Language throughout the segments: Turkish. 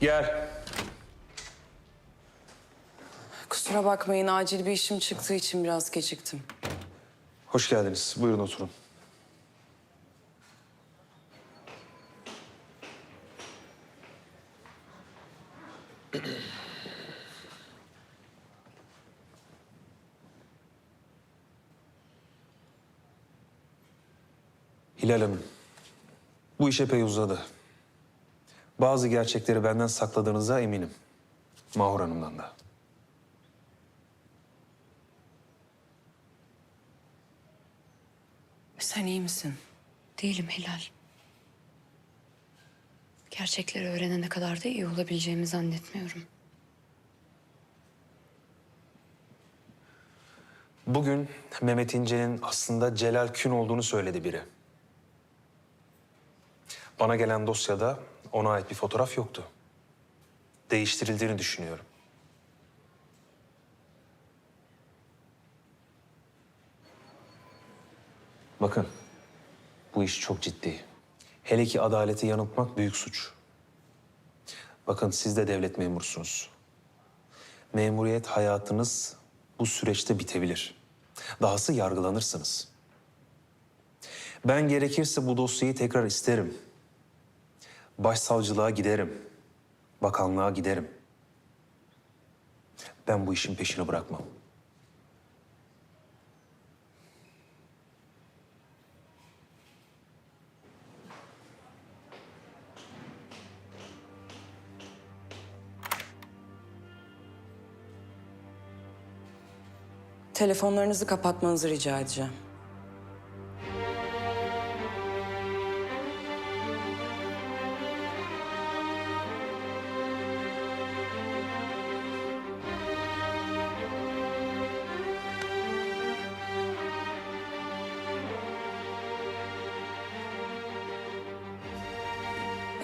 Gel. Kusura bakmayın acil bir işim çıktığı için biraz geciktim. Hoş geldiniz. Buyurun oturun. Hilal Hanım, bu iş epey uzadı. Bazı gerçekleri benden sakladığınıza eminim. Mahur Hanım'dan da. Sen iyi misin? Değilim Hilal. Gerçekleri öğrenene kadar da iyi olabileceğimi zannetmiyorum. Bugün Mehmet İnce'nin aslında Celal Kün olduğunu söyledi biri. Bana gelen dosyada ona ait bir fotoğraf yoktu. Değiştirildiğini düşünüyorum. Bakın, bu iş çok ciddi. Hele ki adaleti yanıltmak büyük suç. Bakın siz de devlet memursunuz. Memuriyet hayatınız bu süreçte bitebilir. Dahası yargılanırsınız. Ben gerekirse bu dosyayı tekrar isterim. Başsavcılığa giderim. Bakanlığa giderim. Ben bu işin peşini bırakmam. Telefonlarınızı kapatmanızı rica edeceğim.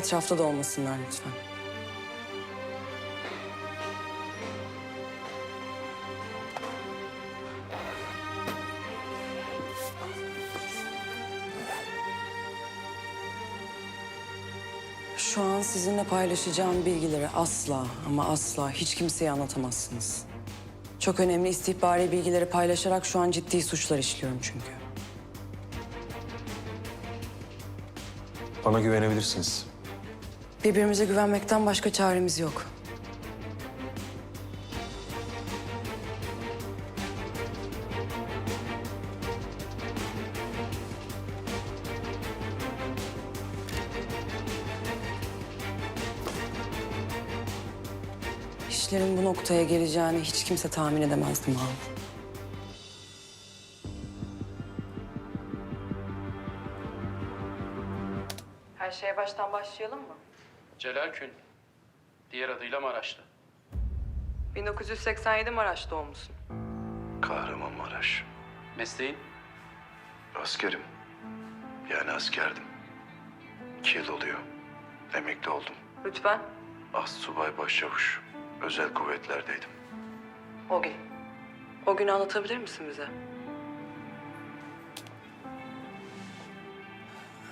Etrafta da olmasınlar lütfen. Şu an sizinle paylaşacağım bilgileri asla ama asla hiç kimseye anlatamazsınız. Çok önemli istihbari bilgileri paylaşarak şu an ciddi suçlar işliyorum çünkü. Bana güvenebilirsiniz. Birbirimize güvenmekten başka çaremiz yok. İşlerin bu noktaya geleceğini hiç kimse tahmin edemezdi Mahmut. Her şeye baştan başlayalım mı? Celal Kün. Diğer adıyla Maraşlı. 1987 Maraş doğumlusun. Kahramanmaraş. Mesleğin? Askerim. Yani askerdim. İki yıl oluyor. Emekli oldum. Lütfen. As subay başçavuş. Özel kuvvetlerdeydim. O gün. O günü anlatabilir misin bize?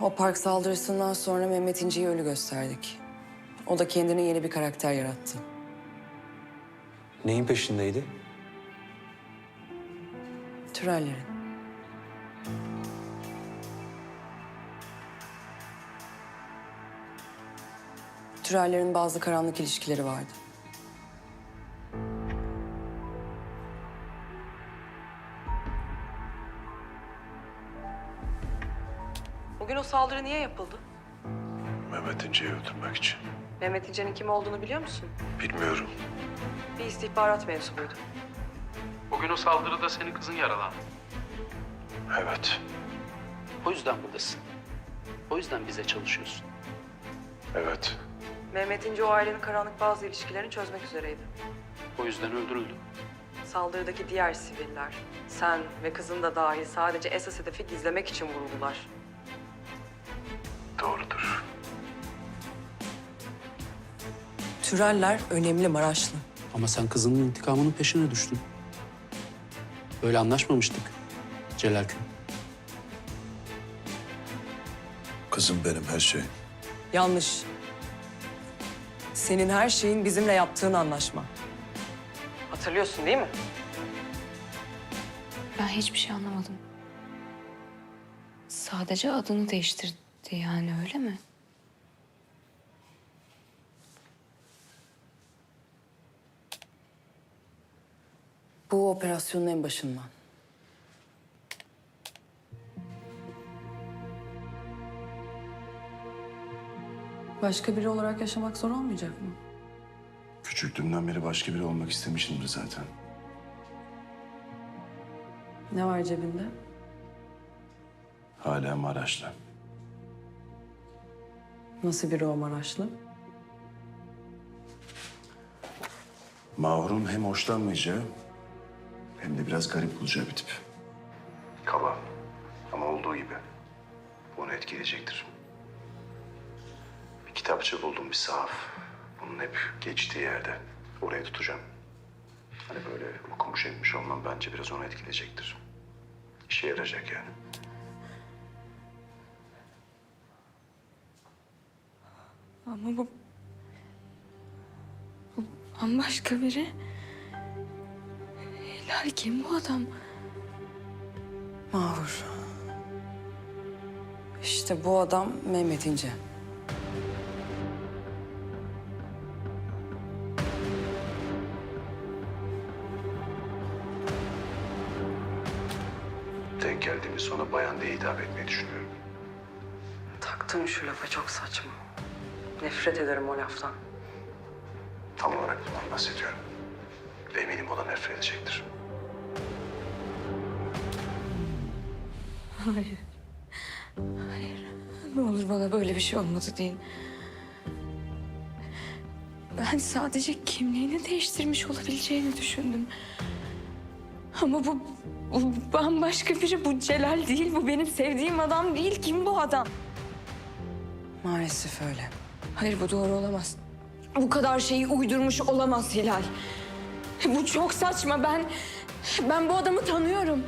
O park saldırısından sonra Mehmet İnce'yi ölü gösterdik. O da kendine yeni bir karakter yarattı. Neyin peşindeydi? Türellerin. Türellerin bazı karanlık ilişkileri vardı. Bugün o saldırı niye yapıldı? Mehmet İnce'yi öldürmek için. Mehmet İnce'nin kim olduğunu biliyor musun? Bilmiyorum. Bir istihbarat mensubuydu. Bugün o saldırıda senin kızın yaralandı. Evet. O yüzden buradasın. O yüzden bize çalışıyorsun. Evet. Mehmet İnce o ailenin karanlık bazı ilişkilerini çözmek üzereydi. O yüzden öldürüldü. Saldırıdaki diğer siviller, sen ve kızın da dahil sadece esas hedefi gizlemek için vuruldular. Türeller önemli Maraşlı. Ama sen kızının intikamının peşine düştün. Böyle anlaşmamıştık Celal Kün. Kızım benim her şeyim. Yanlış. Senin her şeyin bizimle yaptığın anlaşma. Hatırlıyorsun değil mi? Ben hiçbir şey anlamadım. Sadece adını değiştirdi yani öyle mi? Bu operasyonun en başından. Başka biri olarak yaşamak zor olmayacak mı? Küçüklüğümden beri başka biri olmak istemişimdir zaten. Ne var cebinde? Hala Maraş'la. Nasıl biri o Maraşlı? Mahur'un hem hoşlanmayacağı hem de biraz garip bulacağı bir tip. Kaba ama olduğu gibi. Onu etkileyecektir. Bir kitapçı buldum, bir sahaf. Bunun hep geçtiği yerde. Oraya tutacağım. Hani böyle okumuş etmiş olmam bence biraz onu etkileyecektir. İşe yarayacak yani. Ama bu... Bu bambaşka biri. Hilal kim bu adam? Mahur. İşte bu adam Mehmet İnce. Denk geldiğimiz sonra bayan diye hitap etmeyi düşünüyorum. Taktım şu lafa çok saçma. Nefret ederim o laftan. Tam olarak bundan bahsediyorum. Ve eminim o da nefret edecektir. Hayır. Hayır. Ne olur bana böyle bir şey olmadı deyin. Ben sadece kimliğini değiştirmiş olabileceğini düşündüm. Ama bu, bu bambaşka biri. Bu Celal değil. Bu benim sevdiğim adam değil. Kim bu adam? Maalesef öyle. Hayır bu doğru olamaz. Bu kadar şeyi uydurmuş olamaz Hilal. Bu çok saçma. Ben ben bu adamı tanıyorum.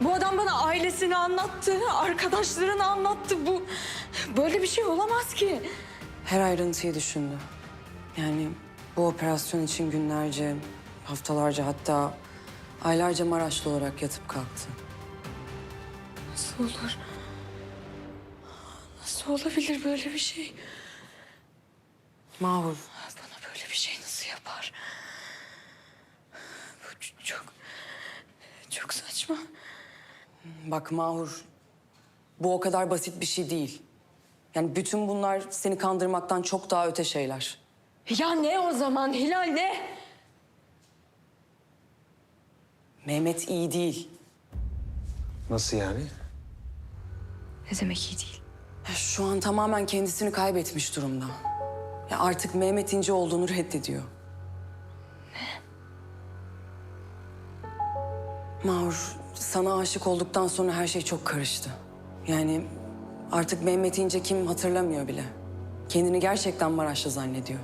Bu adam bana ailesini anlattı, arkadaşlarını anlattı. Bu böyle bir şey olamaz ki. Her ayrıntıyı düşündü. Yani bu operasyon için günlerce, haftalarca hatta aylarca Maraşlı olarak yatıp kalktı. Nasıl olur? Nasıl olabilir böyle bir şey? Mahur, Bana böyle bir şey nasıl yapar? Bu çok çok saçma. Bak Mahur. Bu o kadar basit bir şey değil. Yani bütün bunlar seni kandırmaktan çok daha öte şeyler. Ya ne o zaman Hilal ne? Mehmet iyi değil. Nasıl yani? Ne demek iyi değil? Ya Şu an tamamen kendisini kaybetmiş durumda. Ya artık Mehmet İnce olduğunu reddediyor. Ne? Mahur, sana aşık olduktan sonra her şey çok karıştı. Yani artık Mehmet İnce kim hatırlamıyor bile. Kendini gerçekten Maraşlı zannediyor.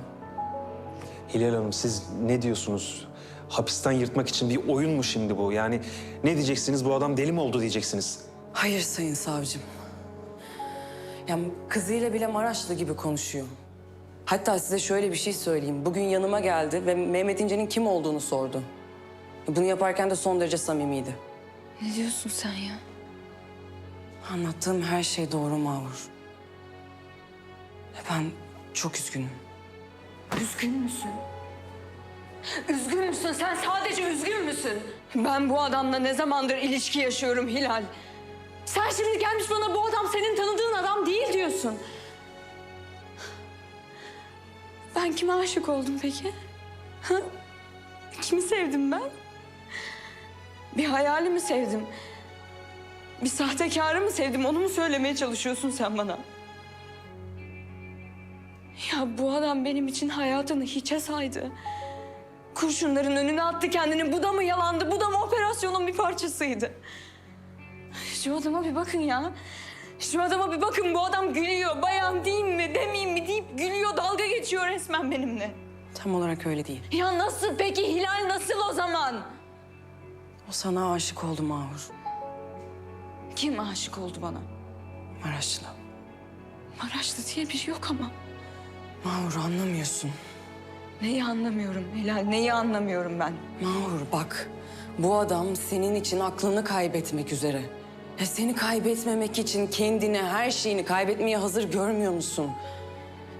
Hilal Hanım siz ne diyorsunuz? Hapisten yırtmak için bir oyun mu şimdi bu? Yani ne diyeceksiniz? Bu adam deli mi oldu diyeceksiniz? Hayır sayın savcım. Yani kızıyla bile Maraşlı gibi konuşuyor. Hatta size şöyle bir şey söyleyeyim. Bugün yanıma geldi ve Mehmet İnce'nin kim olduğunu sordu. Bunu yaparken de son derece samimiydi. Ne diyorsun sen ya? Anlattığım her şey doğru Mahur. Ben çok üzgünüm. Üzgün müsün? Üzgün müsün? Sen sadece üzgün müsün? Ben bu adamla ne zamandır ilişki yaşıyorum Hilal. Sen şimdi gelmiş bana bu adam senin tanıdığın adam değil diyorsun. Ben kime aşık oldum peki? Ha? Kimi sevdim ben? Bir hayali mi sevdim? Bir sahtekarı mı sevdim? Onu mu söylemeye çalışıyorsun sen bana? Ya bu adam benim için hayatını hiçe saydı. Kurşunların önüne attı kendini. Bu da mı yalandı? Bu da mı operasyonun bir parçasıydı? Şu adama bir bakın ya. Şu adama bir bakın. Bu adam gülüyor. Bayan diyeyim mi, demeyeyim mi deyip gülüyor. Dalga geçiyor resmen benimle. Tam olarak öyle değil. Ya nasıl peki Hilal nasıl? O sana aşık oldu Mahur. Kim aşık oldu bana? Maraşlı. Maraşlı diye biri yok ama. Mahur anlamıyorsun. Neyi anlamıyorum Hilal, neyi anlamıyorum ben? Mahur bak, bu adam senin için aklını kaybetmek üzere. Ya seni kaybetmemek için kendini, her şeyini kaybetmeye hazır görmüyor musun?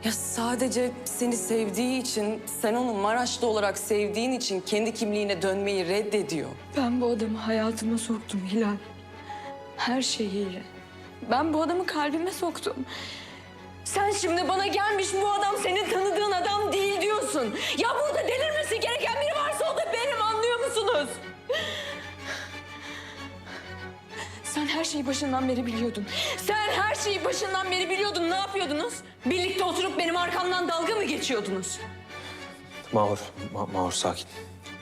Ya sadece seni sevdiği için, sen onu Maraşlı olarak sevdiğin için kendi kimliğine dönmeyi reddediyor. Ben bu adamı hayatıma soktum Hilal. Her şeyiyle. Ben bu adamı kalbime soktum. Sen şimdi bana gelmiş bu adam senin tanıdığın adam değil diyorsun. Ya burada delirmesi Sen her şeyi başından beri biliyordun. Sen her şeyi başından beri biliyordun. Ne yapıyordunuz? Birlikte oturup benim arkamdan dalga mı geçiyordunuz? Mahur, Ma- Mahur sakin.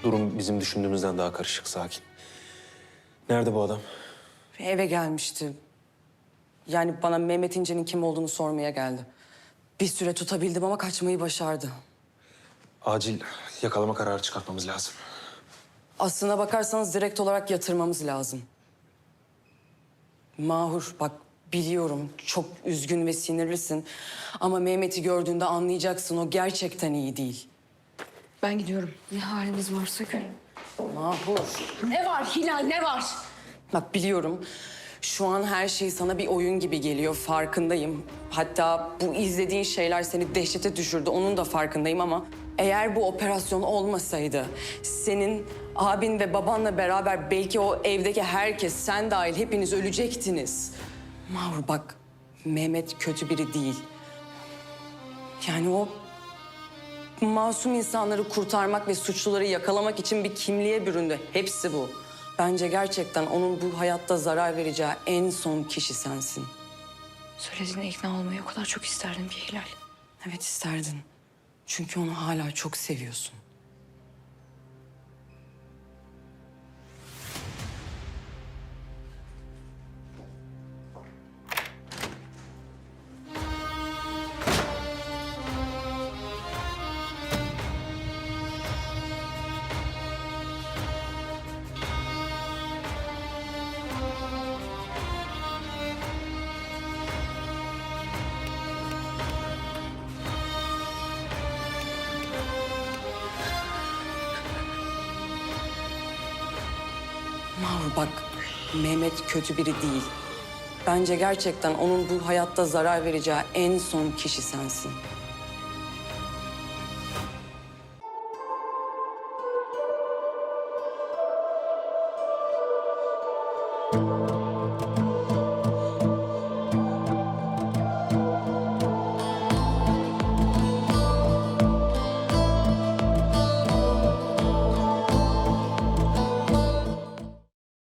Durum bizim düşündüğümüzden daha karışık, sakin. Nerede bu adam? Eve gelmişti. Yani bana Mehmet İnce'nin kim olduğunu sormaya geldi. Bir süre tutabildim ama kaçmayı başardı. Acil yakalama kararı çıkartmamız lazım. Aslına bakarsanız direkt olarak yatırmamız lazım. Mahur bak biliyorum çok üzgün ve sinirlisin. Ama Mehmet'i gördüğünde anlayacaksın o gerçekten iyi değil. Ben gidiyorum. Ne haliniz varsa görün. Mahur. Ne var Hilal ne var? Bak biliyorum şu an her şey sana bir oyun gibi geliyor farkındayım. Hatta bu izlediğin şeyler seni dehşete düşürdü onun da farkındayım ama... Eğer bu operasyon olmasaydı senin abin ve babanla beraber belki o evdeki herkes sen dahil hepiniz ölecektiniz. Mahur bak Mehmet kötü biri değil. Yani o masum insanları kurtarmak ve suçluları yakalamak için bir kimliğe büründü. Hepsi bu. Bence gerçekten onun bu hayatta zarar vereceği en son kişi sensin. Söylediğine ikna olmayı o kadar çok isterdim ki Hilal. Evet isterdin. Çünkü onu hala çok seviyorsun. Bak Mehmet kötü biri değil. Bence gerçekten onun bu hayatta zarar vereceği en son kişi sensin.